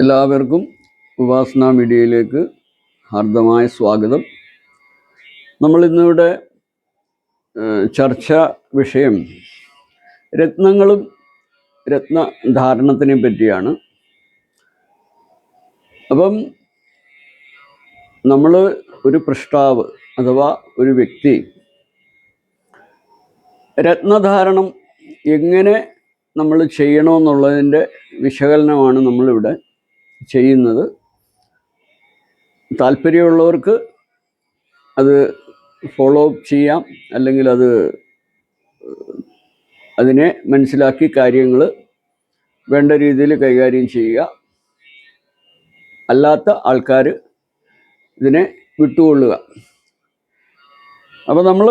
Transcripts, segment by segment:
എല്ലാവർക്കും ഉപാസന മീഡിയയിലേക്ക് ഹാർദമായ സ്വാഗതം. നമ്മൾ ഇന്നിവിടെ ചർച്ച വിഷയം രത്നങ്ങളും രത്നധാരണത്തിനെ പറ്റിയാണ്. അപ്പം നമ്മൾ ഒരു പൃഷ്ടാവ് അഥവാ ഒരു വ്യക്തി രത്നധാരണം എങ്ങനെ നമ്മൾ ചെയ്യണമെന്നുള്ളതിന്റെ വിശകലനമാണ് നമ്മളിവിടെ ചെയ്യുന്നത്. താല്പര്യമുള്ളവർക്ക് അത് ഫോളോ അപ്പ് ചെയ്യാം. അല്ലെങ്കിൽ അത് അതിനെ മനസ്സിലാക്കി കാര്യങ്ങൾ വേണ്ട രീതിയിൽ കൈകാര്യം ചെയ്യുക. അല്ലാത്ത ആൾക്കാർ ഇതിനെ വിട്ടുകൊള്ളുക. അപ്പോൾ നമ്മൾ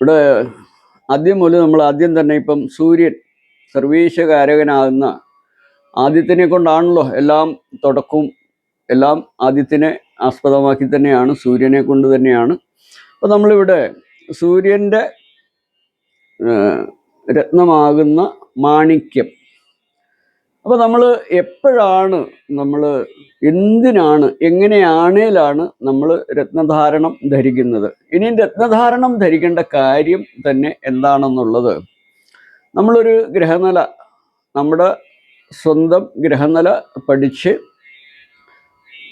ഇവിടെ ആദ്യം മുതൽ നമ്മൾ ആദ്യം തന്നെ ഇപ്പം സൂര്യൻ സർവീശകാരകനാകുന്ന ആദ്യത്തിനെ കൊണ്ടാണല്ലോ എല്ലാം തുടക്കവും എല്ലാം ആദ്യത്തിനെ ആസ്പദമാക്കി തന്നെയാണ് സൂര്യനെ കൊണ്ട് തന്നെയാണ്. അപ്പോൾ നമ്മളിവിടെ സൂര്യന്റെ രത്നമാകുന്ന മാണിക്യം. അപ്പോൾ നമ്മൾ എപ്പോഴാണ് നമ്മൾ എന്തിനാണ് എങ്ങനെയാണേലാണ് നമ്മൾ രത്നധാരണം ധരിക്കുന്നത്? ഇനി രത്നധാരണം ധരിക്കേണ്ട കാര്യം തന്നെ എന്താണെന്നുള്ളത്. നമ്മളൊരു ഗ്രഹനില നമ്മുടെ സ്വന്തം ഗ്രഹനില പഠിച്ച്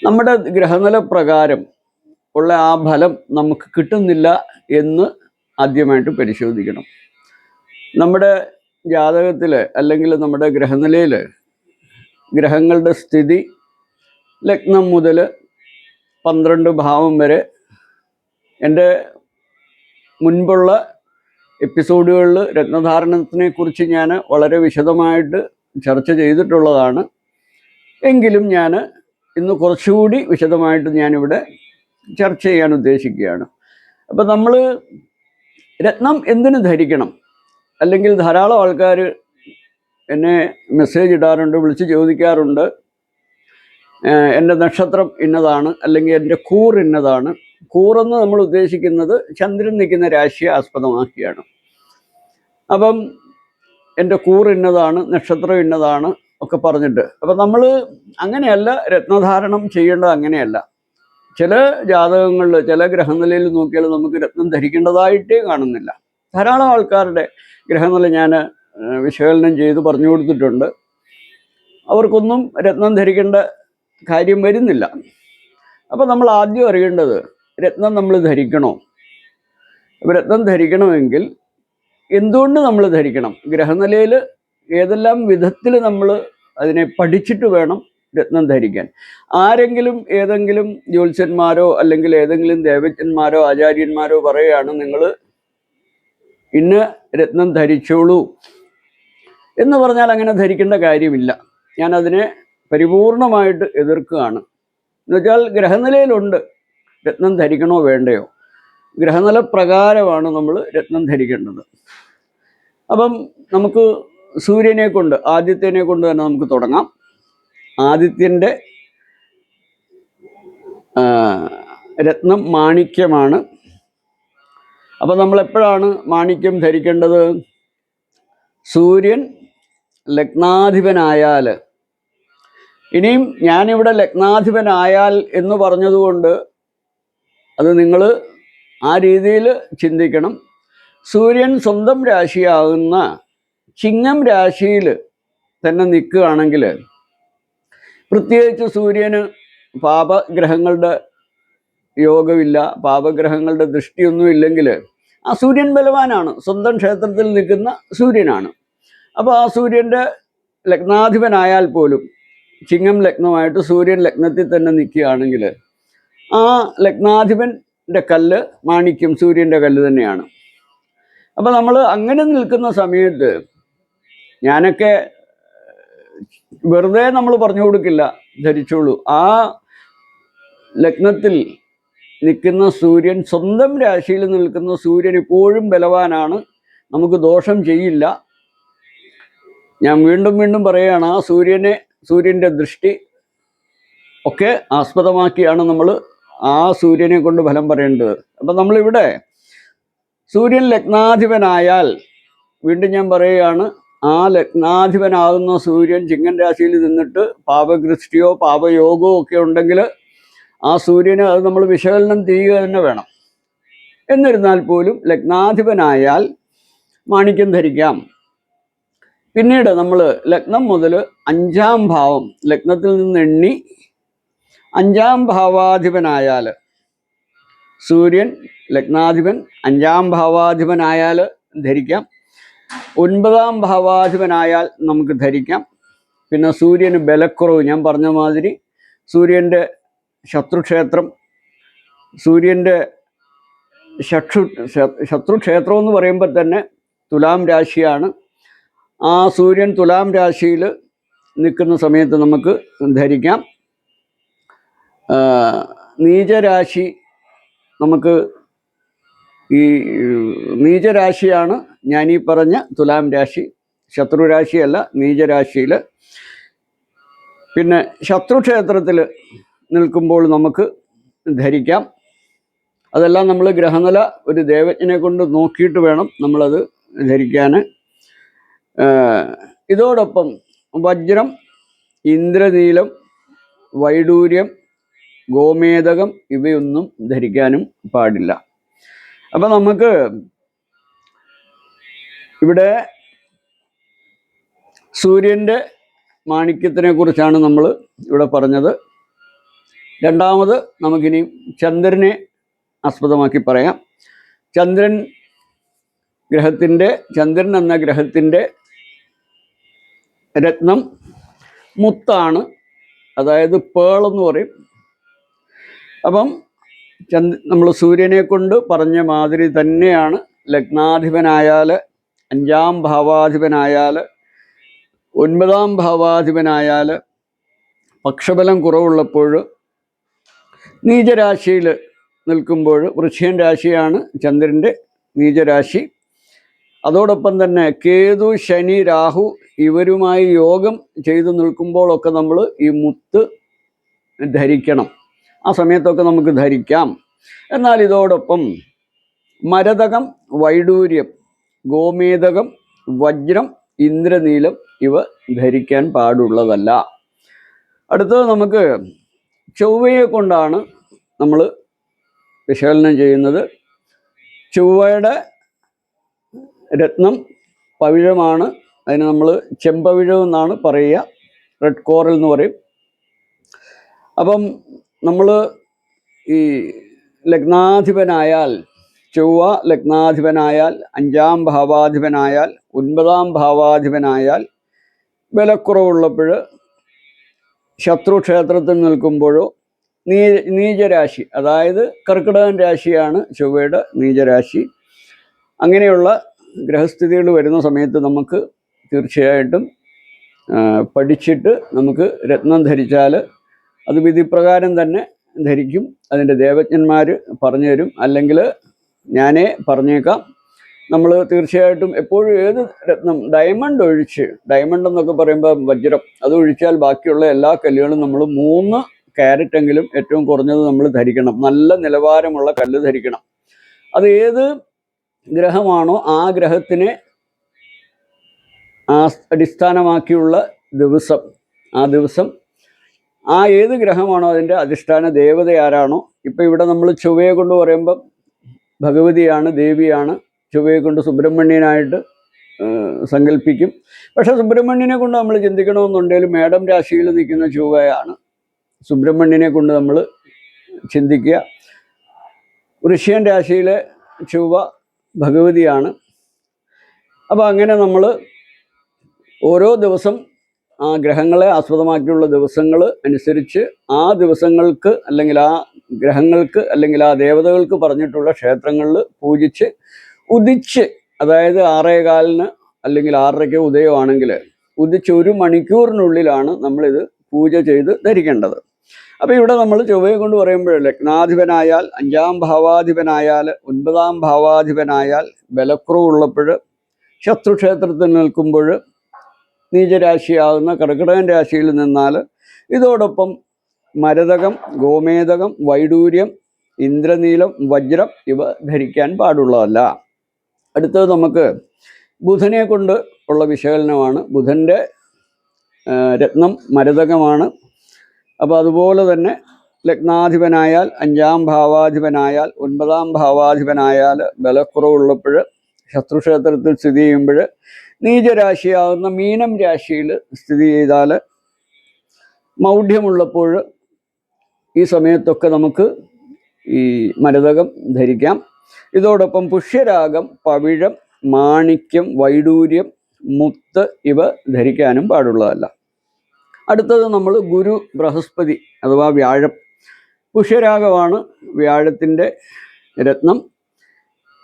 നമ്മുടെ ഗ്രഹനില പ്രകാരം ഉള്ള ആ ഫലം നമുക്ക് കിട്ടുന്നില്ല എന്ന് ആദ്യമായിട്ട് പരിശോധിക്കണം. നമ്മുടെ ജാതകത്തിൽ അല്ലെങ്കിൽ നമ്മുടെ ഗ്രഹനിലയിൽ ഗ്രഹങ്ങളുടെ സ്ഥിതി ലഗ്നം മുതൽ പന്ത്രണ്ട് ഭാവം വരെ എന്റെ മുൻപുള്ള എപ്പിസോഡുകളിൽ രത്നധാരണത്തിനെക്കുറിച്ച് ഞാൻ വളരെ വിശദമായിട്ട് ചർച്ച ചെയ്തിട്ടുള്ളതാണ്. എങ്കിലും ഞാൻ ഇന്ന് കുറച്ചുകൂടി വിശദമായിട്ട് ഞാനിവിടെ ചർച്ച ചെയ്യാൻ ഉദ്ദേശിക്കുകയാണ്. അപ്പം നമ്മൾ രത്നം എന്തിനു ധരിക്കണം? അല്ലെങ്കിൽ ധാരാളം ആൾക്കാർ എന്നെ മെസ്സേജ് ഇടാറുണ്ട് വിളിച്ച് ചോദിക്കാറുണ്ട്. എന്റെ നക്ഷത്രം ഇന്നതാണ് അല്ലെങ്കിൽ എന്റെ കൂർ ഇന്നതാണ്. കൂറെന്ന് നമ്മൾ ഉദ്ദേശിക്കുന്നത് ചന്ദ്രൻ നിൽക്കുന്ന രാശിയെ ആസ്പദമാക്കിയാണ്. അപ്പം എന്റെ കൂറ് ഇന്നതാണ് നക്ഷത്രം ഇന്നതാണ് ഒക്കെ പറഞ്ഞിട്ട്. അപ്പം നമ്മൾ അങ്ങനെയല്ല രത്നധാരണം ചെയ്യേണ്ടത് അങ്ങനെയല്ല. ചില ജാതകങ്ങളിൽ ചില ഗ്രഹനിലയിൽ നോക്കിയാൽ നമുക്ക് രത്നം ധരിക്കേണ്ടതായിട്ടേ കാണുന്നില്ല. ധാരാളം ആൾക്കാരുടെ ഗ്രഹനില ഞാൻ വിശകലനം ചെയ്ത് പറഞ്ഞു കൊടുത്തിട്ടുണ്ട്. അവർക്കൊന്നും രത്നം ധരിക്കേണ്ട കാര്യം വരുന്നില്ല. അപ്പോൾ നമ്മൾ ആദ്യം അറിയേണ്ടത് രത്നം നമ്മൾ ധരിക്കണോ? രത്നം ധരിക്കണമെങ്കിൽ എന്തുകൊണ്ട് നമ്മൾ ധരിക്കണം? ഗ്രഹനിലയിൽ ഏതെല്ലാം വിധത്തിൽ നമ്മൾ അതിനെ പഠിച്ചിട്ട് വേണം രത്നം ധരിക്കാൻ? ആരെങ്കിലും ഏതെങ്കിലും ജ്യോത്സ്യന്മാരോ അല്ലെങ്കിൽ ഏതെങ്കിലും ദേവജ്ഞന്മാരോ ആചാര്യന്മാരോ പറയുകയാണ് നിങ്ങൾ ഇന്ന് രത്നം ധരിച്ചോളൂ. എന്ന് പറഞ്ഞാൽ അങ്ങനെ ധരിക്കേണ്ട കാര്യമില്ല. ഞാൻ അതിനെ പരിപൂർണമായിട്ട് എതിർക്കുകയാണ്. എന്നുവെച്ചാൽ ഗ്രഹനിലയിലുണ്ട്. രത്നം ധരിക്കണോ വേണ്ടയോ? ഗ്രഹനില പ്രകാരമാണ് നമ്മൾ രത്നം ധരിക്കേണ്ടത്. അപ്പം നമുക്ക് സൂര്യനെ കൊണ്ട് ആദിത്യനെ കൊണ്ട് തന്നെ നമുക്ക് തുടങ്ങാം. ആദിത്യന്റെ രത്നം മാണിക്യമാണ്. അപ്പം നമ്മൾ എപ്പോഴാണ് മാണിക്യം ധരിക്കേണ്ടത്? സൂര്യൻ ലഗ്നാധിപനായാൽ. ഇനിയും ഞാനിവിടെ ലഗ്നാധിപനായാൽ എന്ന് പറഞ്ഞതുകൊണ്ട് അത് നിങ്ങൾ ആ രീതിയിൽ ചിന്തിക്കണം. സൂര്യൻ സ്വന്തം രാശിയാകുന്ന ചിങ്ങം രാശിയിൽ തന്നെ നിൽക്കുകയാണെങ്കിൽ പ്രത്യേകിച്ച് സൂര്യന് പാപഗ്രഹങ്ങളുടെ യോഗമില്ല പാപഗ്രഹങ്ങളുടെ ദൃഷ്ടിയൊന്നും ഇല്ലെങ്കിൽ ആ സൂര്യൻ ബലവാനാണ്. സ്വന്തം ക്ഷേത്രത്തിൽ നിൽക്കുന്ന സൂര്യനാണ്. അപ്പോൾ ആ സൂര്യന്റെ ലഗ്നാധിപനായാൽ പോലും ചിങ്ങം ലഗ്നമായിട്ട് സൂര്യൻ ലഗ്നത്തിൽ തന്നെ നിൽക്കുകയാണെങ്കിൽ ആ ലഗ്നാധിപന്റെ കല്ല് മാണിക്യം സൂര്യന്റെ കല്ല് തന്നെയാണ്. അപ്പോൾ നമ്മൾ അങ്ങനെ നിൽക്കുന്ന സമയത്ത് ഞാനൊക്കെ വെറുതെ നമ്മൾ പറഞ്ഞു കൊടുക്കില്ല ധരിച്ചോളൂ. ആ ലഗ്നത്തിൽ നിൽക്കുന്ന സൂര്യൻ സ്വന്തം രാശിയിൽ നിൽക്കുന്ന സൂര്യൻ ഇപ്പോഴും ബലവാനാണ്. നമുക്ക് ദോഷം ചെയ്യില്ല. ഞാൻ വീണ്ടും വീണ്ടും പറയുകയാണ് ആ സൂര്യനെ സൂര്യന്റെ ദൃഷ്ടി ഒക്കെ ആസ്പദമാക്കിയാണ് നമ്മൾ ആ സൂര്യനെ കൊണ്ട് ഫലം പറയേണ്ടത്. അപ്പം നമ്മളിവിടെ സൂര്യൻ ലഗ്നാധിപനായാൽ വീണ്ടും ഞാൻ പറയുകയാണ് ആ ലഗ്നാധിപനാകുന്ന സൂര്യൻ ചിങ്ങൻ രാശിയിൽ നിന്നിട്ട് പാപകൃഷ്ടിയോ പാപയോഗമോ ഒക്കെ ഉണ്ടെങ്കിൽ ആ സൂര്യന് അത് നമ്മൾ വിശകലനം ചെയ്യുക തന്നെ വേണം. എന്നിരുന്നാൽ പോലും ലഗ്നാധിപനായാൽ മാണിക്യം ധരിക്കാം. പിന്നീട് നമ്മൾ ലഗ്നം മുതൽ അഞ്ചാം ഭാവം ലഗ്നത്തിൽ നിന്ന് എണ്ണി അഞ്ചാം ഭാവാധിപനായാൽ സൂര്യൻ ലഗ്നാധിപൻ അഞ്ചാം ഭാവാധിപനായാൽ ധരിക്കാം. ഒൻപതാം ഭാവാധിപനായാൽ നമുക്ക് ധരിക്കാം. പിന്നെ സൂര്യന് ബലക്കുറവ് ഞാൻ പറഞ്ഞ മാതിരി സൂര്യന്റെ ശത്രുക്ഷേത്രം സൂര്യന്റെ ശക്ഷു ശത്രുക്ഷേത്രം എന്ന് പറയുമ്പോൾ തന്നെ തുലാം രാശിയാണ്. ആ സൂര്യൻ തുലാം രാശിയിൽ നിൽക്കുന്ന സമയത്ത് നമുക്ക് ധരിക്കാം. നീചരാശി നമുക്ക് ഈ നീചരാശിയാണ് ഞാനീ പറഞ്ഞ തുലാം രാശി. ശത്രുരാശിയല്ല നീചരാശിയിൽ പിന്നെ ശത്രുക്ഷേത്രത്തിൽ നിൽക്കുമ്പോൾ നമുക്ക് ധരിക്കാം. അതെല്ലാം നമ്മൾ ഗ്രഹനില ഒരു ദേവജ്ഞനെ കൊണ്ട് നോക്കിയിട്ട് വേണം നമ്മളത് ധരിക്കാൻ ഇതോടൊപ്പം വജ്രം ഇന്ദ്രനീലം വൈഡൂര്യം ഗോമേതകം ഇവയൊന്നും ധരിക്കാനും പാടില്ല. അപ്പം നമുക്ക് ഇവിടെ സൂര്യന്റെ മാണിക്യത്തിനെ കുറിച്ചാണ് നമ്മൾ ഇവിടെ പറഞ്ഞത്. രണ്ടാമത് നമുക്കിനി ചന്ദ്രനെ ആസ്പദമാക്കി പറയാം. ചന്ദ്രൻ ഗ്രഹത്തിന്റെ ചന്ദ്രൻ എന്ന ഗ്രഹത്തിന്റെ രത്നം മുത്താണ്. അതായത് പേൾ എന്ന് പറയും. അപ്പം ചന്ദ് നമ്മൾ സൂര്യനെ കൊണ്ട് പറഞ്ഞ മാതിരി തന്നെയാണ് ലഗ്നാധിപനായാൽ അഞ്ചാം ഭാവാധിപനായാൽ ഒൻപതാം ഭാവാധിപനായാൽ പക്ഷബലം കുറവുള്ളപ്പോൾ നീചരാശിയിൽ നിൽക്കുമ്പോൾ വൃക്ഷ്യൻ രാശിയാണ് ചന്ദ്രന്റെ നീചരാശി. അതോടൊപ്പം തന്നെ കേതു ശനി രാഹു ഇവരുമായി യോഗം ചെയ്തു നിൽക്കുമ്പോഴൊക്കെ നമ്മൾ ഈ മുത്ത് ധരിക്കണം. ആ സമയത്തൊക്കെ നമുക്ക് ധരിക്കാം. എന്നാൽ ഇതോടൊപ്പം മരതകം വൈഡൂര്യം ഗോമേതകം വജ്രം ഇന്ദ്രനീലം ഇവ ധരിക്കാൻ പാടുള്ളതല്ല. അടുത്തത് നമുക്ക് ചൊവ്വയെ കൊണ്ടാണ് നമ്മൾ വിശകലനം ചെയ്യുന്നത്. ചൊവ്വയുടെ രത്നം പവിഴമാണ്. അതിന് നമ്മൾ ചെമ്പവിഴം എന്നാണ് പറയുക. റെഡ് കോറൽ എന്ന് പറയും. അപ്പം നമ്മൾ ഈ ലഗ്നാധിപനായാൽ ചൊവ്വ ലഗ്നാധിപനായാൽ അഞ്ചാം ഭാവാധിപനായാൽ ഒൻപതാം ഭാവാധിപനായാൽ ബലക്കുറവുള്ളപ്പോൾ ശത്രുക്ഷേത്രത്തിൽ നിൽക്കുമ്പോഴോ നീ നീചരാശി അതായത് കർക്കിടകൻ രാശിയാണ് ചൊവ്വയുടെ നീചരാശി. അങ്ങനെയുള്ള ഗ്രഹസ്ഥിതികൾ വരുന്ന സമയത്ത് നമുക്ക് തീർച്ചയായിട്ടും പഠിച്ചിട്ട് നമുക്ക് രത്നം ധരിച്ചാൽ അത് വിധിപ്രകാരം തന്നെ ധരിക്കും. അതിന്റെ ദേവജ്ഞന്മാർ പറഞ്ഞു തരും. അല്ലെങ്കിൽ ഞാനേ പറഞ്ഞേക്കാം. നമ്മൾ തീർച്ചയായിട്ടും എപ്പോഴും ഏത് രത്നം ഡയമണ്ട് ഒഴിച്ച് ഡയമണ്ട് എന്നൊക്കെ പറയുമ്പോൾ വജ്രം അത് ഒഴിച്ചാൽ ബാക്കിയുള്ള എല്ലാ കല്ലുകളും നമ്മൾ മൂന്ന് ക്യാരറ്റ് എങ്കിലും ഏറ്റവും കുറഞ്ഞത് നമ്മൾ ധരിക്കണം. നല്ല നിലവാരമുള്ള കല്ല് ധരിക്കണം. അത് ഏത് ഗ്രഹമാണോ ആ ഗ്രഹത്തിനെ അടിസ്ഥാനമാക്കിയുള്ള ദിവസം. ആ ദിവസം ആ ഏത് ഗ്രഹമാണോ അതിന്റെ അധിഷ്ഠാന ദേവത ആരാണോ? ഇപ്പം ഇവിടെ നമ്മൾ ചൊവ്വയെ കൊണ്ട് പറയുമ്പം ഭഗവതിയാണ് ദേവിയാണ്. ചൊവ്വയെ കൊണ്ട് സുബ്രഹ്മണ്യനായിട്ട് സങ്കല്പിക്കും. പക്ഷേ സുബ്രഹ്മണ്യനെ കൊണ്ട് നമ്മൾ ചിന്തിക്കണമെന്നുണ്ടെങ്കിൽ മേടം രാശിയിൽ നിൽക്കുന്ന ചൊവ്വയാണ് സുബ്രഹ്മണ്യനെ കൊണ്ട് നമ്മൾ ചിന്തിക്കുക. ഋഷ്യൻ രാശിയിലെ ചൊവ്വ ഭഗവതിയാണ്. അപ്പോൾ അങ്ങനെ നമ്മൾ ഓരോ ദിവസം ആ ഗ്രഹങ്ങളെ ആസ്പദമാക്കിയുള്ള ദിവസങ്ങൾ അനുസരിച്ച് ആ ദിവസങ്ങൾക്ക് അല്ലെങ്കിൽ ആ ഗ്രഹങ്ങൾക്ക് അല്ലെങ്കിൽ ആ ദേവതകൾക്ക് പറഞ്ഞിട്ടുള്ള ക്ഷേത്രങ്ങളിൽ പൂജിച്ച് ഉദിച്ച് അതായത് ആറേ കാലിന് അല്ലെങ്കിൽ ആറരയ്ക്ക് ഉദയമാണെങ്കിൽ ഉദിച്ച് ഒരു മണിക്കൂറിനുള്ളിലാണ് നമ്മളിത് പൂജ ചെയ്ത് ധരിക്കേണ്ടത്. അപ്പോൾ ഇവിടെ നമ്മൾ ചൊവ്വയെ കൊണ്ട് പറയുമ്പോൾ ലഗ്നാധിപനായാൽ അഞ്ചാം ഭാവാധിപനായാൽ ഒൻപതാം ഭാവാധിപനായാൽ ബലക്കുറവുള്ളപ്പോൾ ശത്രുക്ഷേത്രത്തിൽ നിൽക്കുമ്പോൾ നീചരാശിയാകുന്ന കർക്കിടകൻ രാശിയിൽ നിന്നാൽ ഇതോടൊപ്പം മരതകം ഗോമേതകം വൈഡൂര്യം ഇന്ദ്രനീലം വജ്രം ഇവ ധരിക്കാൻ പാടുള്ളതല്ല. അടുത്തത് നമുക്ക് ബുധനെ കൊണ്ട് ഉള്ള വിശകലനമാണ്. ബുധന്റെ രത്നം മരതകമാണ്. അപ്പോൾ അതുപോലെ തന്നെ ലഗ്നാധിപനായാൽ അഞ്ചാം ഭാവാധിപനായാൽ ഒൻപതാം ഭാവാധിപനായാൽ ബലക്കുറവുള്ളപ്പോൾ ശത്രുക്ഷേത്രത്തിൽ സ്ഥിതി ചെയ്യുമ്പോൾ നീചരാശിയാകുന്ന മീനം രാശിയിൽ സ്ഥിതി ചെയ്താൽ മൗഢ്യമുള്ളപ്പോൾ ഈ സമയത്തൊക്കെ നമുക്ക് ഈ മരതകം ധരിക്കാം. ഇതോടൊപ്പം പുഷ്യരാഗം പവിഴം മാണിക്യം വൈഡൂര്യം മുത്ത് ഇവ ധരിക്കാനും പാടുള്ളതല്ല. അടുത്തത് നമ്മൾ ഗുരു ബൃഹസ്പതി അഥവാ വ്യാഴം. പുഷ്യരാഗമാണ് വ്യാഴത്തിന്റെ രത്നം.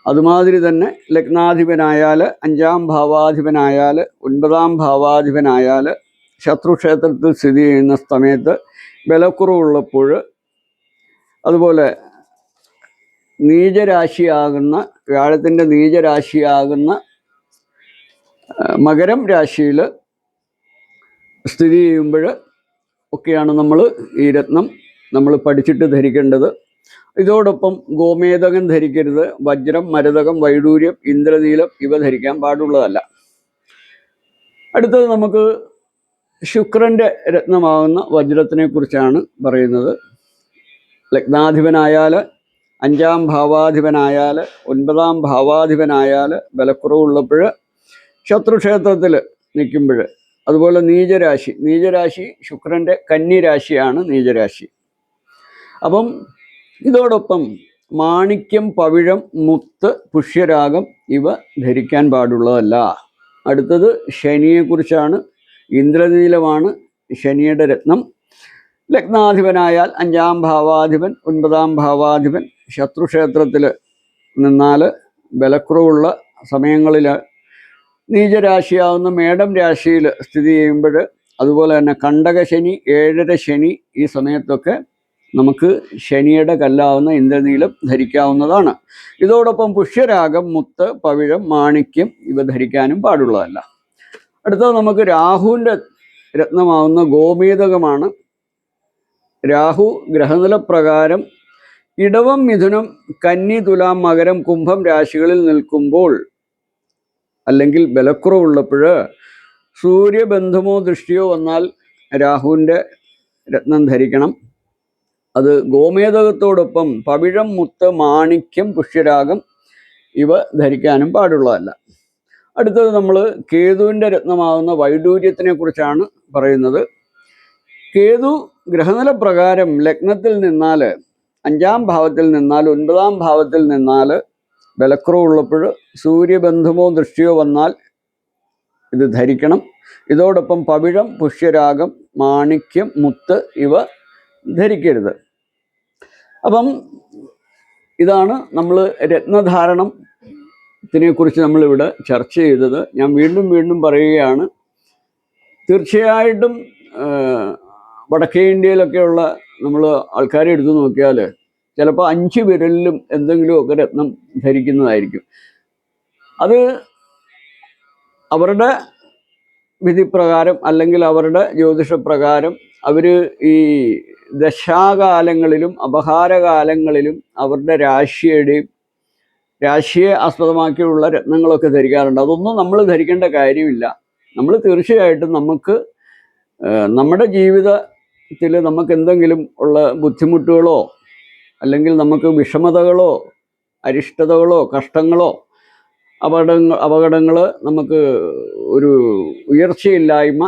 അതുമാതിരി തന്നെ ലഗ്നാധിപനായാൽ അഞ്ചാം ഭാവാധിപനായാൽ ഒൻപതാം ഭാവാധിപനായാൽ ശത്രുക്ഷേത്രത്തിൽ സ്ഥിതി ചെയ്യുന്ന സമയത്ത് ബലക്കുറവുള്ളപ്പോൾ അതുപോലെ നീചരാശിയാകുന്ന വ്യാഴത്തിന്റെ നീചരാശിയാകുന്ന മകരം രാശിയിൽ സ്ഥിതി ചെയ്യുമ്പോൾ ഒക്കെയാണ് നമ്മൾ ഈ രത്നം നമ്മൾ പഠിച്ചിട്ട് ധരിക്കേണ്ടത്. ഇതോടൊപ്പം ഗോമേതകം ധരിക്കരുത് വജ്രം മരതകം വൈഡൂര്യം ഇന്ദ്രനീലം ഇവ ധരിക്കാൻ പാടുള്ളതല്ല. അടുത്തത് നമുക്ക് ശുക്രന്റെ രത്നമാകുന്ന വജ്രത്തിനെ കുറിച്ചാണ് പറയുന്നത്. ലഗ്നാധിപനായാൽ അഞ്ചാം ഭാവാധിപനായാൽ ഒൻപതാം ഭാവാധിപനായാൽ ബലക്കുറവുള്ളപ്പോൾ ശത്രുക്ഷേത്രത്തിൽ നിൽക്കുമ്പോൾ. അതുപോലെ നീചരാശി നീചരാശി ശുക്രന്റെ കന്നിരാശിയാണ് നീചരാശി. അപ്പം ഇതോടൊപ്പം മാണിക്യം പവിഴം മുത്ത് പുഷ്യരാഗം ഇവ ധരിക്കാൻ പാടുള്ളതല്ല. അടുത്തത് ശനിയെക്കുറിച്ചാണ്. ഇന്ദ്രനീലമാണ് ശനിയുടെ രത്നം. ലഗ്നാധിപനായാൽ അഞ്ചാം ഭാവാധിപൻ ഒൻപതാം ഭാവാധിപൻ. ശത്രുക്ഷേത്രത്തിൽ നിന്നാൽ ബലക്കുറവുള്ള സമയങ്ങളിൽ നീചരാശിയാവുന്ന മേടം രാശിയിൽ സ്ഥിതി ചെയ്യുമ്പോൾ അതുപോലെ തന്നെ കണ്ടകശനി ഏഴര ശനി ഈ സമയത്തൊക്കെ നമുക്ക് ശനിയുടെ കല്ലാവുന്ന ഇന്ദ്രനീലം ധരിക്കാവുന്നതാണ്. ഇതോടൊപ്പം പുഷ്യരാഗം മുത്ത് പവിഴം മാണിക്യം ഇവ ധരിക്കാനും പാടുള്ളതല്ല. അടുത്തത് നമുക്ക് രാഹുവിന്റെ രത്നമാവുന്ന ഗോമേതകമാണ്. രാഹു ഗ്രഹനിലപ്രകാരം ഇടവം മിഥുനം കന്നി തുലാം മകരം കുംഭം രാശികളിൽ നിൽക്കുമ്പോൾ അല്ലെങ്കിൽ ബലക്കുറവുള്ളപ്പോൾ സൂര്യബന്ധമോ ദൃഷ്ടിയോ വന്നാൽ രാഹുവിന്റെ രത്നം ധരിക്കണം. അത് ഗോമേതകത്തോടൊപ്പം പവിഴം മുത്ത് മാണിക്യം പുഷ്യരാഗം ഇവ ധരിക്കാനും പാടുള്ളതല്ല. അടുത്തത് നമ്മൾ കേതുവിന്റെ രത്നമാകുന്ന വൈഡൂര്യത്തിനെ കുറിച്ചാണ് പറയുന്നത്. കേതു ഗ്രഹനില പ്രകാരം ലഗ്നത്തിൽ നിന്നാൽ അഞ്ചാം ഭാവത്തിൽ നിന്നാൽ ഒൻപതാം ഭാവത്തിൽ നിന്നാൽ ബലക്കുറവുള്ളപ്പോൾ സൂര്യബന്ധമോ ദൃഷ്ടിയോ വന്നാൽ ഇത് ധരിക്കണം. ഇതോടൊപ്പം പവിഴം പുഷ്യരാഗം മാണിക്യം മുത്ത് ഇവ ധരിക്കരുത്. അപ്പം ഇതാണ് നമ്മൾ രത്നധാരണത്തിനെ കുറിച്ച് നമ്മളിവിടെ ചർച്ച ചെയ്തത്. ഞാൻ വീണ്ടും വീണ്ടും പറയുകയാണ്. തീർച്ചയായിട്ടും വടക്കേ ഇന്ത്യയിലൊക്കെയുള്ള നമ്മൾ ആൾക്കാരെ എടുത്തു നോക്കിയാൽ ചിലപ്പോൾ അഞ്ച് വിരലിലും എന്തെങ്കിലുമൊക്കെ രത്നം ധരിക്കുന്നതായിരിക്കും. അത് അവരുടെ വിധിപ്രകാരം അല്ലെങ്കിൽ അവരുടെ ജ്യോതിഷപ്രകാരം അവർ ഈ ദശാകാലങ്ങളിലും അപഹാരകാലങ്ങളിലും അവരുടെ രാശിയുടെയും രാശിയെ ആസ്പദമാക്കിയുള്ള രത്നങ്ങളൊക്കെ ധരിക്കാറുണ്ട്. അതൊന്നും നമ്മൾ ധരിക്കേണ്ട കാര്യമില്ല. നമ്മൾ തീർച്ചയായിട്ടും നമുക്ക് നമ്മുടെ ജീവിതത്തിൽ നമുക്ക് എന്തെങ്കിലും ഉള്ള ബുദ്ധിമുട്ടുകളോ അല്ലെങ്കിൽ നമുക്ക് വിഷമതകളോ അരിഷ്ടതകളോ കഷ്ടങ്ങളോ അപകടങ്ങൾ അപകടങ്ങൾ നമുക്ക് ഒരു ഉയർച്ചയില്ലായ്മ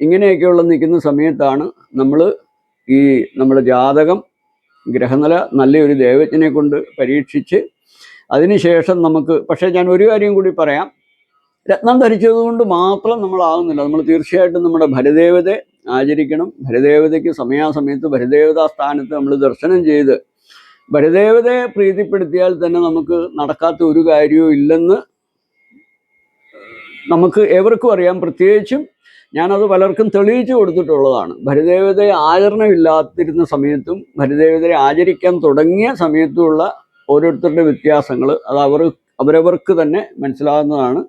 ഇങ്ങനെയൊക്കെയുള്ള നിൽക്കുന്ന സമയത്താണ് നമ്മൾ ഈ നമ്മുടെ ജാതകം ഗ്രഹനില നല്ലൊരു ദൈവജ്ഞനെ കൊണ്ട് പരീക്ഷിച്ച് അതിനുശേഷം നമുക്ക് പക്ഷേ ഞാൻ ഒരു കാര്യം കൂടി പറയാം. രത്നം ധരിച്ചതുകൊണ്ട് മാത്രം നമ്മളാകുന്നില്ല. നമ്മൾ തീർച്ചയായിട്ടും നമ്മുടെ ഭരദേവതയെ ആചരിക്കണം. ഭരദേവതയ്ക്ക് സമയാസമയത്ത് ഭരദേവതാ സ്ഥാനത്ത് നമ്മൾ ദർശനം ചെയ്ത് ഭരദേവതയെ പ്രീതിപ്പെടുത്തിയാൽ തന്നെ നമുക്ക് നടക്കാത്ത ഒരു കാര്യവും ഇല്ലെന്ന് നമുക്ക് ഏവർക്കും അറിയാം. പ്രത്യേകിച്ചും ഞാനത് പലർക്കും തെളിയിച്ചു കൊടുത്തിട്ടുള്ളതാണ്. ഭരദേവതയെ ആചരണമില്ലാതിരുന്ന സമയത്തും ഭരദേവതയെ ആചരിക്കാൻ തുടങ്ങിയ സമയത്തുമുള്ള ഓരോരുത്തരുടെ വ്യത്യാസങ്ങൾ അത് അവർ അവരവർക്ക് തന്നെ മനസ്സിലാകുന്നതാണ്.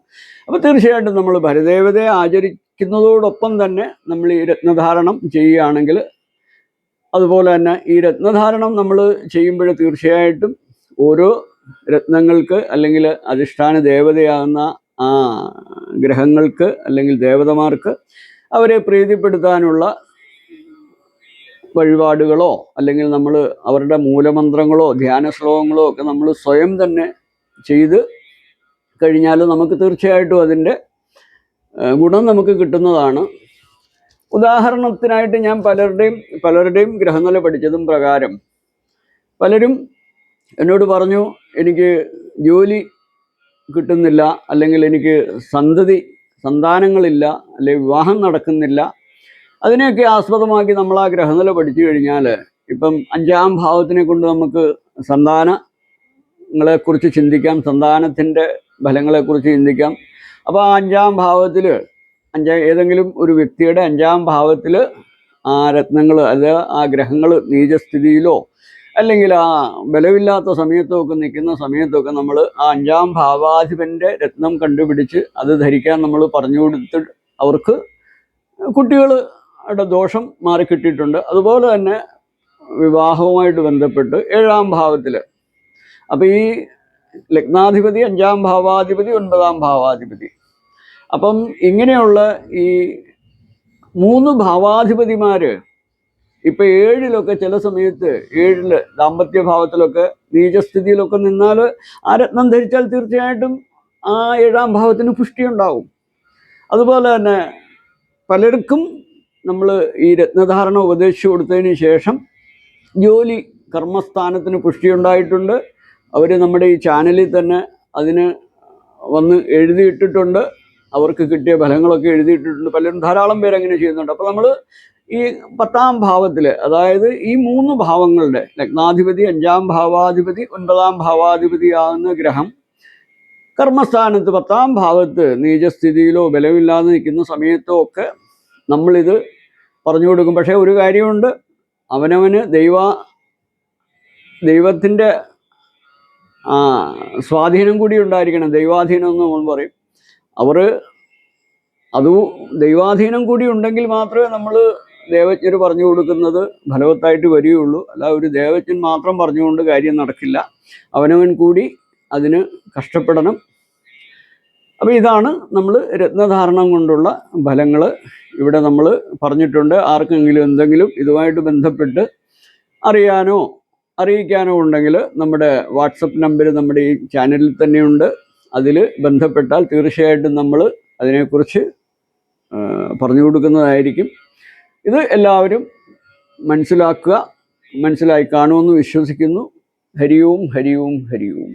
അപ്പോൾ തീർച്ചയായിട്ടും നമ്മൾ ഭരദേവതയെ ആചരിക്കുന്നതോടൊപ്പം തന്നെ നമ്മൾ ഈ രത്നധാരണം ചെയ്യുകയാണെങ്കിൽ അതുപോലെ തന്നെ ഈ രത്നധാരണം നമ്മൾ ചെയ്യുമ്പോൾ തീർച്ചയായിട്ടും ഓരോ രത്നങ്ങൾക്ക് അല്ലെങ്കിൽ അധിഷ്ഠാന ദേവതയാകുന്ന ആ ഗ്രഹങ്ങൾക്ക് അല്ലെങ്കിൽ ദേവതമാർക്ക് അവരെ പ്രീതിപ്പെടുത്താനുള്ള വഴിപാടുകളോ അല്ലെങ്കിൽ നമ്മൾ അവരുടെ മൂലമന്ത്രങ്ങളോ ധ്യാന ശ്ലോകങ്ങളോ ഒക്കെ നമ്മൾ സ്വയം തന്നെ ചെയ്ത് കഴിഞ്ഞാൽ നമുക്ക് തീർച്ചയായിട്ടും അതിന്റെ ഗുണം നമുക്ക് കിട്ടുന്നതാണ്. ഉദാഹരണത്തിനായിട്ട് ഞാൻ പലരുടെയും പലരുടെയും ഗ്രഹനില പഠിച്ചതും പ്രകാരം പലരും എന്നോട് പറഞ്ഞു എനിക്ക് ജോലി കിട്ടുന്നില്ല അല്ലെങ്കിൽ എനിക്ക് സന്തതി സന്താനങ്ങളില്ല അല്ലെങ്കിൽ വിവാഹം നടക്കുന്നില്ല. അതിനെയൊക്കെ ആസ്പദമാക്കി നമ്മൾ ആ ഗ്രഹനില പഠിച്ചു കഴിഞ്ഞാൽ ഇപ്പം അഞ്ചാം ഭാവത്തിനെ കൊണ്ട് നമുക്ക് സന്താനങ്ങളെക്കുറിച്ച് ചിന്തിക്കാം സന്താനത്തിന്റെ ഫലങ്ങളെക്കുറിച്ച് ചിന്തിക്കാം. അപ്പോൾ ആ അഞ്ചാം ഭാവത്തിൽ അഞ്ചാ ഏതെങ്കിലും ഒരു വ്യക്തിയുടെ അഞ്ചാം ഭാവത്തിൽ ആ രത്നങ്ങൾ അത് ആ ഗ്രഹങ്ങൾ നീചസ്ഥിതിയിലോ അല്ലെങ്കിൽ ആ ബലമില്ലാത്ത സമയത്തൊക്കെ നിൽക്കുന്ന സമയത്തൊക്കെ നമ്മൾ ആ അഞ്ചാം ഭാവാധിപന്റെ രത്നം കണ്ടുപിടിച്ച് അത് ധരിക്കാൻ നമ്മൾ പറഞ്ഞു കൊടുത്ത് അവർക്ക് കുട്ടികളുടെ ദോഷം മാറിക്കിട്ടിയിട്ടുണ്ട് അതുപോലെ തന്നെ വിവാഹവുമായിട്ട് ബന്ധപ്പെട്ട് ഏഴാം ഭാവത്തിൽ അപ്പോൾ ഈ ലഗ്നാധിപതി അഞ്ചാം ഭാവാധിപതി ഒൻപതാം ഭാവാധിപതി. അപ്പം ഇങ്ങനെയുള്ള ഈ മൂന്ന് ഭാവാധിപതിമാര് ഇപ്പൊ ഏഴിലൊക്കെ ചില സമയത്ത് ഏഴിൽ ദാമ്പത്യ ഭാവത്തിലൊക്കെ നീചസ്ഥിതിയിലൊക്കെ നിന്നാൽ ആ രത്നം ധരിച്ചാൽ തീർച്ചയായിട്ടും ആ ഏഴാം ഭാവത്തിന് പുഷ്ടി ഉണ്ടാവും അതുപോലെ തന്നെ പലർക്കും നമ്മൾ ഈ രത്നധാരണ ഉപദേശിച്ചു കൊടുത്തതിന് ശേഷം ജോലി കർമ്മസ്ഥാനത്തിന് പുഷ്ടി ഉണ്ടായിട്ടുണ്ട് അവർ നമ്മുടെ ഈ ചാനലിൽ തന്നെ അതിന് വന്ന് എഴുതിയിട്ടിട്ടുണ്ട്. അവർക്ക് കിട്ടിയ ഫലങ്ങളൊക്കെ എഴുതിയിട്ടുണ്ട്. പലരും ധാരാളം പേര് അങ്ങനെ ചെയ്യുന്നുണ്ട്. അപ്പോൾ നമ്മൾ ഈ പത്താം ഭാവത്തിൽ അതായത് ഈ മൂന്ന് ഭാവങ്ങളുടെ ലഗ്നാധിപതി അഞ്ചാം ഭാവാധിപതി ഒൻപതാം ഭാവാധിപതി ആകുന്ന ഗ്രഹം കർമ്മസ്ഥാനത്ത് പത്താം ഭാവത്ത് നീചസ്ഥിതിയിലോ ബലമില്ലാതെ നിൽക്കുന്ന സമയത്തോ ഒക്കെ നമ്മളിത് പറഞ്ഞു കൊടുക്കും. പക്ഷേ ഒരു കാര്യമുണ്ട്. അവനവന് ദൈവ ദൈവത്തിന്റെ സ്വാധീനം കൂടി ഉണ്ടായിരിക്കണം. ദൈവാധീനം എന്ന് നമ്മൾ പറയും. അവർ അത് ദൈവാധീനം കൂടി ഉണ്ടെങ്കിൽ മാത്രമേ നമ്മൾ ദേവജ്ഞർ പറഞ്ഞു കൊടുക്കുന്നത് ഫലവത്തായിട്ട് വരികയുള്ളൂ. അല്ല ഒരു ദേവജ്ഞൻ മാത്രം പറഞ്ഞുകൊണ്ട് കാര്യം നടക്കില്ല. അവനവൻ കൂടി അതിന് കഷ്ടപ്പെടണം. അപ്പോൾ ഇതാണ് നമ്മൾ രത്നധാരണം കൊണ്ടുള്ള ഫലങ്ങൾ ഇവിടെ നമ്മൾ പറഞ്ഞിട്ടുണ്ട്. ആർക്കെങ്കിലും എന്തെങ്കിലും ഇതുമായിട്ട് ബന്ധപ്പെട്ട് അറിയാനോ അറിയിക്കാനോ ഉണ്ടെങ്കിൽ നമ്മുടെ വാട്സപ്പ് നമ്പർ നമ്മുടെ ഈ ചാനലിൽ തന്നെയുണ്ട്. അതിൽ ബന്ധപ്പെട്ടാൽ തീർച്ചയായിട്ടും നമ്മൾ അതിനെക്കുറിച്ച് പറഞ്ഞു കൊടുക്കുന്നതായിരിക്കും. ഇത് എല്ലാവരും മനസ്സിലാക്കുക മനസ്സിലായി കാണുമെന്ന് വിശ്വസിക്കുന്നു. ഹരിയും ഹരിയും ഹരിയോം.